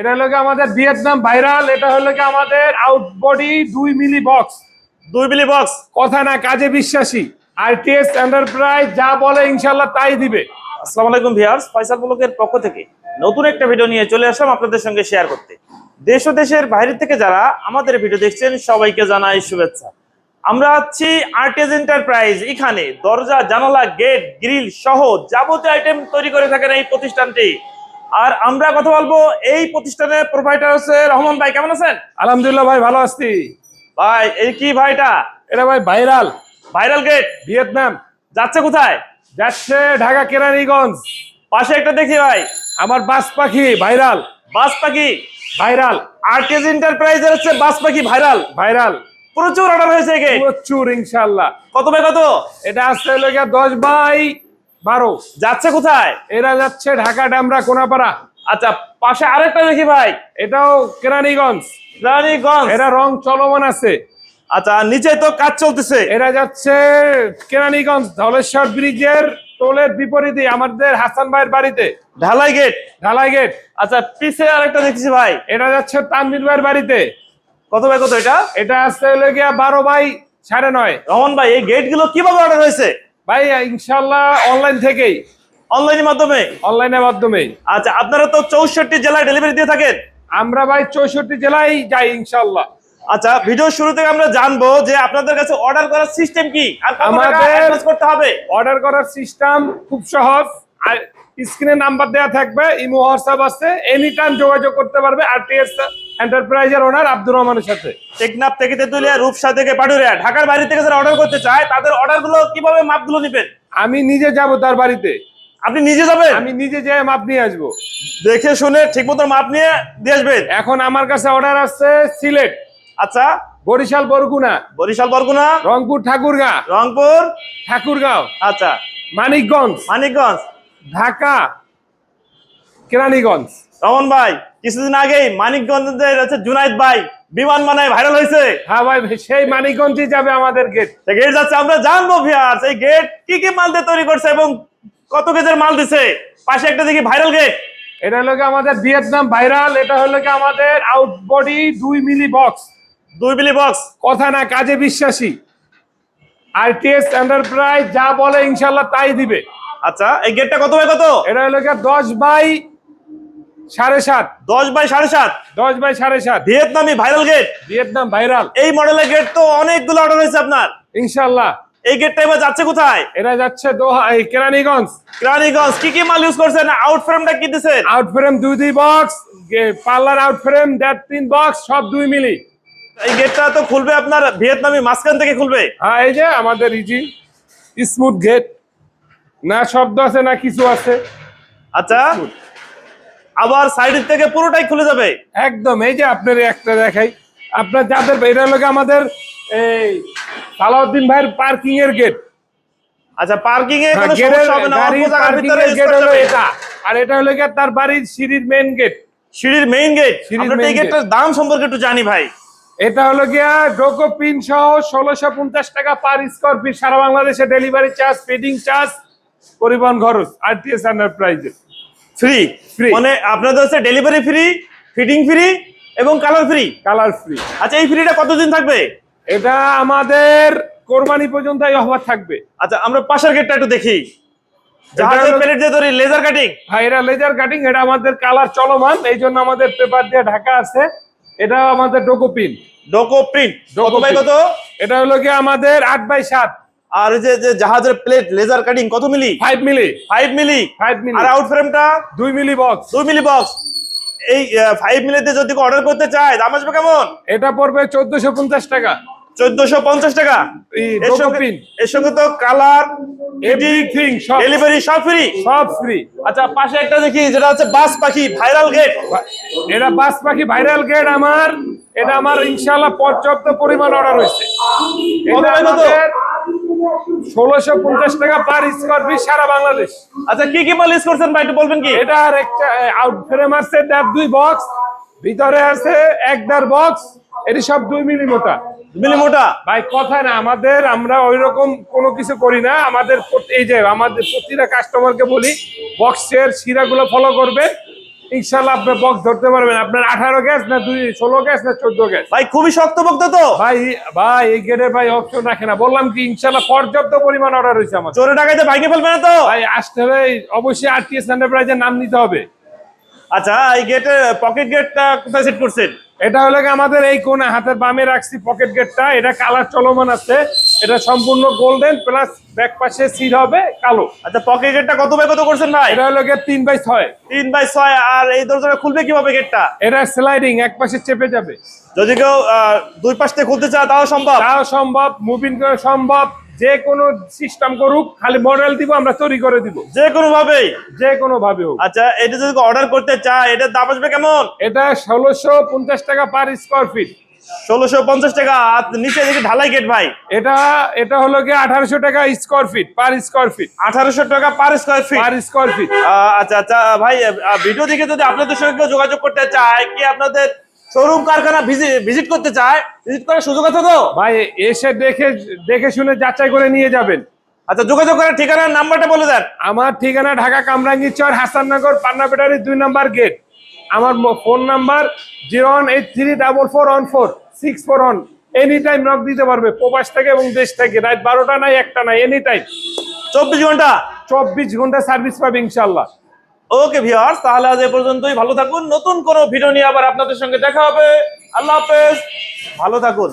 এটা হলো আমাদের ভিয়েতনাম ভাইরাল এটা হলো আমাদের আউটবডি দুই মিলি বক্স দুই মিলি বক্স কথা না কাজে বিশ্বাসী। আরটিএস এন্টারপ্রাইজ যা বলে ইনশাল্লাহ তাই দিবে। আসসালামু আলাইকুম ভিউয়ার্স ফয়সাল ব্লকের পক্ষ থেকে নতুন একটা ভিডিও নিয়ে চলে আসলাম আপনাদের সঙ্গে শেয়ার করতে। দেশ ও দেশের বাইরে থেকে যারা আমাদের ভিডিও দেখছেন সবাইকে জানাই শুভেচ্ছা। আমরা আছি আর্টিজ এন্টারপ্রাইজ এখানে দরজা জানালা গেট গ্রিল সহ যাবতীয় আইটেম তৈরি করে থাকেন এই প্রতিষ্ঠানটি। আর আমরা কথা বলব এই প্রতিষ্ঠানের প্রোভাইডার হচ্ছে রহমান ভাই কেমন আছেন? আলহামদুলিল্লাহ ভাই ভালো আছি। ভাই এই কি ভাইটা? এটা ভাই ভাইরাল। Viral gate Vietnam. যাচ্ছে কোথায়? যাচ্ছে ঢাকা কেরানীগঞ্জ। পাশে একটা দেখি ভাই। আমার বাস পাখি ভাইরাল। বাস পাখি? ভাইরাল। আর্টিজ এন্টারপ্রাইজের হচ্ছে বাস পাখি ভাইরাল। ভাইরাল। প্রচুর অর্ডার হয়েছে প্রচুর ইনশাল্লাহ কত বাই কত? এটা আসতে হলো দশ বাই বারো। যাচ্ছে কোথায়? এরা যাচ্ছে ঢাকা ডামরা কোনাপাড়া। আচ্ছা পাশে আরেকটা দেখি ভাই। এটাও কেরানীগঞ্জ। রানীগঞ্জ এরা রং চলমান আছে। আচ্ছা নিচে তো কাজ চলতেছে। এরা যাচ্ছে কেরানীগঞ্জ ধলেশ্বর ব্রিজের টোলের বিপরীতে আমাদের হাসান ভাইয়ের বাড়িতে। ঢালাই গেট। ঢালাই গেট। আচ্ছা পিছে আরেকটা দেখছি ভাই। এটা যাচ্ছে তানভীর ভাইয়ের বাড়িতে। কত বাই কত এটা? এটা আসছে হলো গিয়া বারো বাই সাড়ে নয়। রমন ভাই এই গেটগুলো কীভাবে অর্ডার হয়েছে? ভাই ইনশাল্লাহ অনলাইন থেকেই। অনলাইনের মাধ্যমে? অনলাইনের মাধ্যমে আচ্ছা আপনারা তো চৌষট্টি জেলায় ডেলিভারি দিয়ে থাকেন? আমরা ভাই চৌষট্টি জেলায় যাই ইনশাল্লাহ আচ্ছা ভিডিও শুরু থেকে আমরা জানব যে আপনাদের কাছে অর্ডার করার সিস্টেম কি? আর আমাদের- করতে হবে? অর্ডার করার সিস্টেম খুব সহজ। আর স্ক্রিনে নাম্বার দেওয়া থাকবে ইমো হোয়াটসঅ্যাপ আছে এনি টাইম যোগাযোগ করতে পারবে আরটিএস এন্টারপ্রাইজের ওনার আব্দুর রহমানের সাথে। টেকনাফ থেকে তেতুলিয়া রূপসা থেকে পাটুরিয়া ঢাকার বাড়ি থেকে যারা অর্ডার করতে চায় তাদের অর্ডারগুলো কীভাবে মাপগুলো নেবেন? আমি নিজে যাব তার বাড়িতে। আপনি নিজে যাবেন? আমি নিজে যেয়ে মাপ নিয়ে আসব। দেখে শুনে ঠিক মতো মাপ নিয়ে দিয়ে আসবেন? এখন আমার কাছে অর্ডার আছে সিলেট। আচ্ছা। বরিশাল বরগুনা। বরিশাল বরগুনা? রংপুর ঠাকুরগাঁ। রংপুর? ঠাকুরগাঁও। আচ্ছা। মানিকগঞ্জ। মানিকগঞ্জ। ঢাকা। কেরানীগঞ্জ। রমন ভাই কিছুদিন আগেই মানিকগঞ্জের হচ্ছে জুনাইদ ভাই বিমান বানায় ভাইরাল হয়েছে। হ্যাঁ ভাই সেই মানিকগঞ্জে যাবে আমাদের গেট গেট যাচ্ছে আমরা জানব ভিয়ার্স এই গেট কি কি মাল দিয়ে তৈরি করছে এবং কত কেজের মাল দিছে? পাশে একটা দেখি ভাইরাল গেট এটা হলো গিয়ে আমাদের ভিয়েতনাম ভাইরাল এটা হলো গিয়ে আমাদের আউটবডি দুই মিলি বক্স দুই মিলি বক্স কথা না কাজে বিশ্বাসী। আরটিএস এন্টারপ্রাইজ যা বলে ইনশাল্লাহ তাই দিবে। আচ্ছা এই গেটটা কত বাই কত? এটা হলো গিয়ে দশ বাই সাড়ে সাত। দশ বাই সাড়ে সাত। দশ বাই সাড়ে সাত। ভিয়েতনামি ভাইরাল গেট। Vietnam viral. এই মডেলের গেট তো অনেকগুলো অর্ডার হয়েছে আপনার। ইনশাল্লাহ। এই গেটটা এবার যাচ্ছে কোথায়? যাচ্ছে দোহা এই কেরানীগঞ্জ। রানীগঞ্জ কি কি মাল ইউজ করছেন? আউট ফ্রেমটা কি আউট ফ্রেম দুই দুই বক্স পার্লার আউট ফ্রেম দেড় তিন বক্স সব দুই মিলি। এই গেটটা তো খুলবে আপনার ভিয়েতনামি মাঝখান থেকে খুলবে। হ্যাঁ এই যে আমাদের ইজি স্মুথ গেট না শব্দ আছে না কিছু আছে। আচ্ছা। আবার সাইডের থেকে পুরোটাই খুলে যাবে। একদম এই যে আপনার একটা দেখাই। আপনার যাদের এটা হলো গিয়ে আমাদের এই সালাউদ্দিন ভাইয়ের পার্কিং এর গেট আচ্ছা পার্কিং হ্যাঁ, কোনো সমস্যা হবে না পার্কিং এর গেট হলো এটা। আর এটা হলো গিয়ে তার বাড়ির সিঁড়ির মেইন গেট সিঁড়ির মেইন গেট আমরা এই গেটটার দাম সম্পর্কে একটু জানি ভাই। এটা হলো গিয়া ডোকো পিন সহ ষোলোশো পঞ্চাশ টাকা পার স্কোয়ার ফিট সারা বাংলাদেশে ডেলিভারি চার্জ ফিডিং চার্জ পরিবহন খরচ আরটিএস এন্টারপ্রাইজে ফ্রি। মানে আপনাদের হচ্ছে ডেলিভারি ফ্রি ফিটিং ফ্রি এবং কালার ফ্রি কালার ফ্রি আচ্ছা এই ফ্রিটা কতদিন থাকবে? এটা আমাদের কোরবানি পর্যন্ত এই অফার থাকবে। আচ্ছা আমরা পাশের গেটটা একটু দেখি। জাহাজের প্লেট দিয়ে ধরি লেজার কাটিং হ্যাঁ এটা লেজার কাটিং এটা আমাদের কালার চলমান এই জন্য আমাদের পেপার দিয়ে ঢাকা আছে। এটা আমাদের ডোকো পিন ডোকো প্রিন্ট কত বাই কত? এটা হলো কি আমাদের আট বাই সাত। আর যে যে জাহাজের প্লেট লেজার কাটিং কত milli? Five milli. Five milli? Five milli. আর আউট ফ্রেমটা দুই মিলি বক্স দুই মিলি বক্স এই ফাইভ মিলিতে যদি অর্ডার করতে চায় দাম আসবে কেমন? এটা পড়বে চোদ্দশো পঞ্চাশ টাকা। চোদ্দশো পঞ্চাশ টাকা। এই এর সঙ্গে এর সঙ্গে তো কালার এভরিথিং সব। ডেলিভারি সব ফ্রি সব ফ্রি আচ্ছা পাশে একটা দেখি যেটা হচ্ছে বাস পাখি ভাইরাল গেট এটা বাস পাখি ভাইরাল গেট আমার। এটা আমার ইনশাআল্লাহ পর্যাপ্ত পরিমাণ অর্ডার হয়েছে। এটা আমাদের ষোলোশো পঞ্চাশ টাকা পার স্কোয়ার ফিট সারা বাংলাদেশ। আচ্ছা কি কি মাল ইউজ করছেন ভাই একটু বলবেন কি? এটা আর একটা আউট ফ্রেম আছে দেড় দুই বক্স ভিতরে আছে এক দেড় বক্স এটি সব দুই মিলি মোটা। মিলি মোটা? ভাই কথা না আমাদের আমরা ওই রকম কোনো কিছু করি না আমাদের এই যে আমাদের প্রতিটা কাস্টমারকে বলি বক্সের শিরাগুলো ফলো করবে ইনশাল্লাহ আপনি বক্স ধরতে পারবেন। আপনার আঠারো গ্যাস না দুই ষোলো গ্যাস না চোদ্দ গ্যাস ভাই খুবই শক্তপোক্ত তো। ভাই ভাই এই গেটে ভাই অপশন রাখে না। বললাম কি ইনশাল্লাহ পর্যাপ্ত পরিমাণ অর্ডার হয়েছে আমার। চোরে টাকাইতে ভাইকে ফেলবে না তো? ভাই আসতে হবে অবশ্যই আরটিএস এন্টারপ্রাইজের নাম নিতে হবে। আচ্ছা এই গেটের পকেট গেটটা কোথায় সেট করছেন? এটা হলো আমাদের এই কোণে হাতের বামে রাখছি পকেট গেটটা এটা কালার চলমান আছে। এটা সম্পূর্ণ গোল্ডেন প্লাস ব্যাক পাশে সিট হবে কালো। আচ্ছা পকেট গেটটা কত বাই কত করছেন ভাই? এটা হলো গিয়ে তিন বাই ছয়। তিন বাই ছয় আর এই দরজাটা খুলবে কীভাবে গেটটা এটা স্লাইডিং এক পাশে চেপে যাবে। যদি কেউ দুই পাশ থেকে খুলতে চায় তাও সম্ভব? তাও সম্ভব মুভিং করা সম্ভব। যে কোনো সিস্টেম করুক খালি মডেল দিব আমরা তৈরি করে দিব। যে কোনো ভাবেই যে কোনো ভাবে হোক। আচ্ছা এটা যদি অর্ডার করতে চায় এটার দাম আসবে কেমন? এটা ষোলোশো পঞ্চাশ টাকা পার স্কোয়ার ফিট ষোলোশো পঞ্চাশ টাকা। নিচে দেখি ঢালাই গেট ভাই। এটা এটা হলো গিয়ে আঠারোশো টাকা square feet per square feet আঠারোশো টাকা per square feet per square feet আচ্ছা আচ্ছা ভাই ভিডিও দেখে যদি আপনাদের সঙ্গে কেউ যোগাযোগ করতে চায় কি আপনাদের শোরুম কারখানা ভিজিট করতে চায়? ভিজিট করার সুযোগ আছে তো? ভাই এসে দেখে দেখে শুনে যাচাই করে নিয়ে যাবেন। আচ্ছা যোগাযোগ করার ঠিকানার নাম্বারটা বলে দেন। আমার ঠিকানা ঢাকা কামরাঙ্গি চর হাসাননগর পান্না পেটারি দুই নাম্বার গেট আমার phone number zero one eight three double four one four six four one any time knock দিতে পারবে প্রবাস থেকে এবং দেশ থেকে। রাত বারোটা নাই একটা নাই এনি টাইম চব্বিশ ঘণ্টা? চব্বিশ ঘণ্টা সার্ভিস পাবে ইনশাল্লাহ ওকে ভিওয়ার্স তাহলে আজ এ পর্যন্তই। ভালো থাকুন। নতুন কোনো ভিডিও নিয়ে আবার আপনাদের সঙ্গে দেখা হবে। আল্লাহ হাফেজ। ভালো থাকুন।